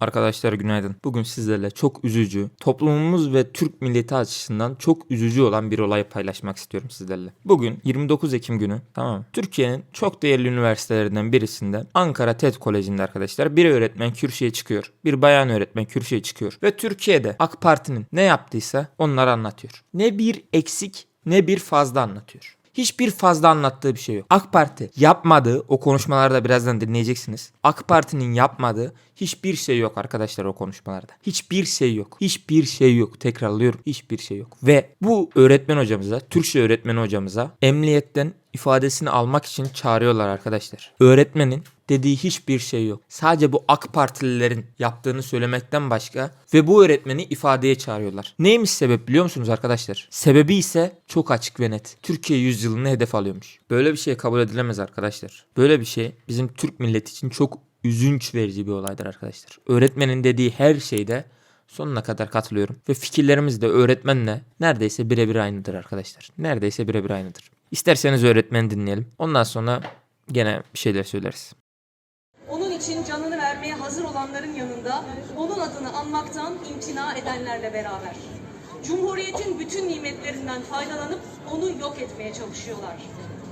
Arkadaşlar günaydın. Bugün sizlerle çok üzücü, toplumumuz ve Türk milleti açısından çok üzücü olan bir olayı paylaşmak istiyorum sizlerle. Bugün 29 Ekim günü tamam? Türkiye'nin çok değerli üniversitelerinden birisinden Ankara TED Koleji'nde arkadaşlar bir öğretmen kürsüye çıkıyor. Bir bayan öğretmen kürsüye çıkıyor. Ve Türkiye'de AK Parti'nin ne yaptıysa onları anlatıyor. Ne bir eksik ne bir fazla anlatıyor. Hiçbir fazla anlattığı bir şey yok. AK Parti yapmadığı o konuşmalarda birazdan dinleyeceksiniz. AK Parti'nin yapmadığı hiçbir şey yok arkadaşlar o konuşmalarda. Hiçbir şey yok. Hiçbir şey yok. Tekrarlıyorum. Hiçbir şey yok. Ve bu öğretmen hocamıza, Türkçe öğretmeni hocamıza emniyetten ifadesini almak için çağırıyorlar arkadaşlar. Öğretmenin dediği hiçbir şey yok. Sadece bu AK Partililerin yaptığını söylemekten başka ve bu öğretmeni ifadeye çağırıyorlar. Neymiş sebep biliyor musunuz arkadaşlar? Sebebi ise çok açık ve net. Türkiye yüzyılını hedef alıyormuş. Böyle bir şey kabul edilemez arkadaşlar. Böyle bir şey bizim Türk milleti için çok üzünç verici bir olaydır arkadaşlar. Öğretmenin dediği her şeyde sonuna kadar katılıyorum. Ve fikirlerimiz de öğretmenle neredeyse birebir aynıdır arkadaşlar. Neredeyse birebir aynıdır. İsterseniz öğretmeni dinleyelim. Ondan sonra gene bir şeyler söyleriz. İçin canını vermeye hazır olanların yanında onun adını anmaktan imtina edenlerle beraber. Cumhuriyetin bütün nimetlerinden faydalanıp onu yok etmeye çalışıyorlar.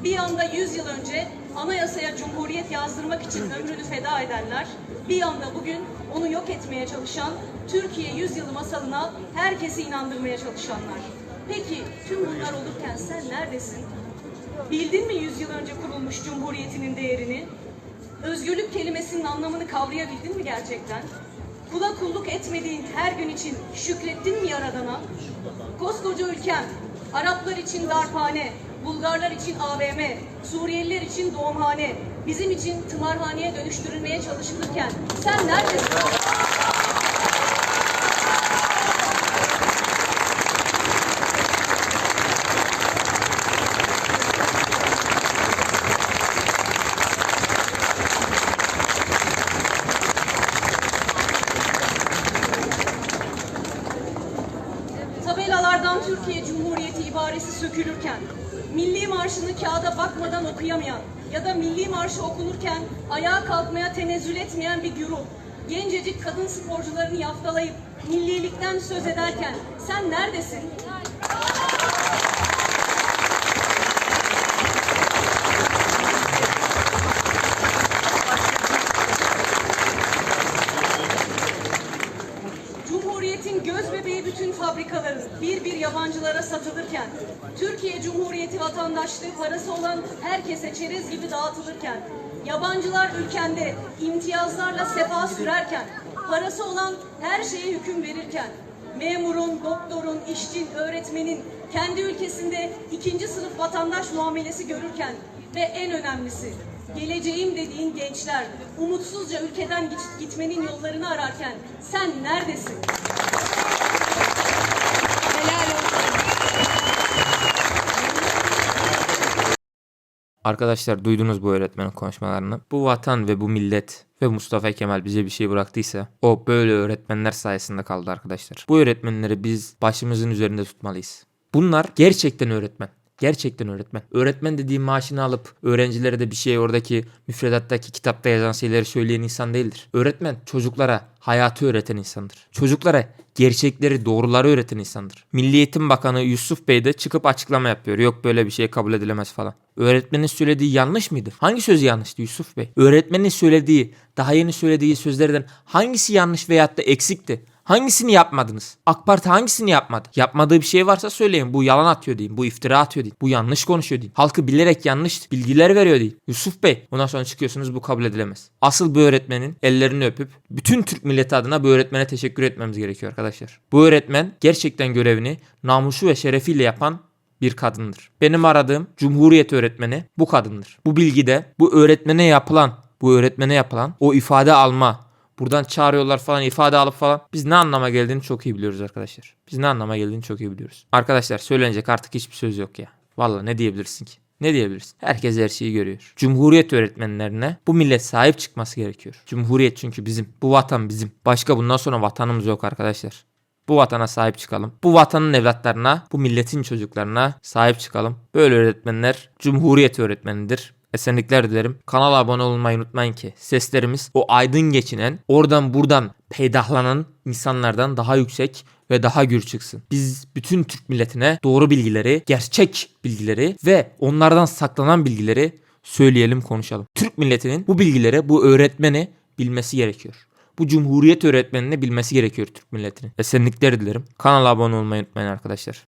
Bir yanda 100 yıl önce anayasaya cumhuriyet yazdırmak için ömrünü feda edenler, bir yanda bugün onu yok etmeye çalışan Türkiye yüzyılı masalına herkesi inandırmaya çalışanlar. Peki tüm bunlar olurken sen neredesin? Bildin mi 100 yıl önce kurulmuş cumhuriyetinin değerini? Özgürlük kelimesinin anlamını kavrayabildin mi gerçekten? Kula kulluk etmediğin her gün için şükrettin mi Yaradan'a? Koskoca ülkem, Araplar için darphane, Bulgarlar için AVM, Suriyeliler için doğumhane, bizim için tımarhaneye dönüştürülmeye çalışılırken sen neredesin? Tabelalardan Türkiye Cumhuriyeti ibaresi sökülürken, milli marşını kağıda bakmadan okuyamayan ya da milli marşı okunurken ayağa kalkmaya tenezzül etmeyen bir güruh, gencecik kadın sporcularını yaftalayıp millilikten söz ederken sen neredesin? Cumhuriyetin göz bebeği bütün fabrikaların bir bir yabancılara satılırken, Türkiye Cumhuriyeti vatandaşlığı parası olan herkese çerez gibi dağıtılırken, yabancılar ülkende imtiyazlarla sefa sürerken, parası olan her şeye hüküm verirken, memurun, doktorun, işçin, öğretmenin kendi ülkesinde ikinci sınıf vatandaş muamelesi görürken ve en önemlisi geleceğim dediğin gençler umutsuzca ülkeden git- gitmenin yollarını ararken sen neredesin? Arkadaşlar duydunuz bu öğretmenin konuşmalarını. Bu vatan ve bu millet ve Mustafa Kemal bize bir şey bıraktıysa o böyle öğretmenler sayesinde kaldı arkadaşlar. Bu öğretmenleri biz başımızın üzerinde tutmalıyız. Bunlar gerçekten öğretmen. Gerçekten öğretmen. Öğretmen dediğim maaşını alıp öğrencilere de bir şey oradaki müfredattaki kitapta yazan şeyleri söyleyen insan değildir. Öğretmen çocuklara hayatı öğreten insandır. Çocuklara gerçekleri, doğruları öğreten insandır. Milli Eğitim Bakanı Yusuf Bey de çıkıp açıklama yapıyor. Yok böyle bir şey kabul edilemez falan. Öğretmenin söylediği yanlış mıydı? Hangi söz yanlıştı Yusuf Bey? Öğretmenin söylediği, daha yeni söylediği sözlerden hangisi yanlış veyahut da eksikti? Hangisini yapmadınız? AK Parti hangisini yapmadı? Yapmadığı bir şey varsa söyleyin. Bu yalan atıyor deyin. Bu iftira atıyor deyin. Bu yanlış konuşuyor deyin. Halkı bilerek yanlış bilgiler veriyor deyin. Yusuf Bey ondan sonra çıkıyorsunuz bu kabul edilemez. Asıl bu öğretmenin ellerini öpüp bütün Türk milleti adına bu öğretmene teşekkür etmemiz gerekiyor arkadaşlar. Bu öğretmen gerçekten görevini namusu ve şerefiyle yapan bir kadındır. Benim aradığım Cumhuriyet öğretmeni bu kadındır. Bu bilgide bu öğretmene yapılan, bu öğretmene yapılan o ifade alma, buradan çağırıyorlar falan ifade alıp falan biz ne anlama geldiğini çok iyi biliyoruz arkadaşlar. Biz ne anlama geldiğini çok iyi biliyoruz. Arkadaşlar söylenecek artık hiçbir söz yok ya. Valla ne diyebilirsin ki? Ne diyebilirsin? Herkes her şeyi görüyor. Cumhuriyet öğretmenlerine bu millet sahip çıkması gerekiyor. Cumhuriyet çünkü bizim. Bu vatan bizim. Başka bundan sonra vatanımız yok arkadaşlar. Bu vatana sahip çıkalım. Bu vatanın evlatlarına, bu milletin çocuklarına sahip çıkalım. Böyle öğretmenler Cumhuriyet öğretmenidir. Esenlikler dilerim. Kanala abone olmayı unutmayın ki seslerimiz o aydın geçinen, oradan buradan peydahlanan insanlardan daha yüksek ve daha gür çıksın. Biz bütün Türk milletine doğru bilgileri, gerçek bilgileri ve onlardan saklanan bilgileri söyleyelim, konuşalım. Türk milletinin bu bilgileri, bu öğretmeni bilmesi gerekiyor. Bu Cumhuriyet öğretmenini bilmesi gerekiyor Türk milletinin. Esenlikler dilerim. Kanala abone olmayı unutmayın arkadaşlar.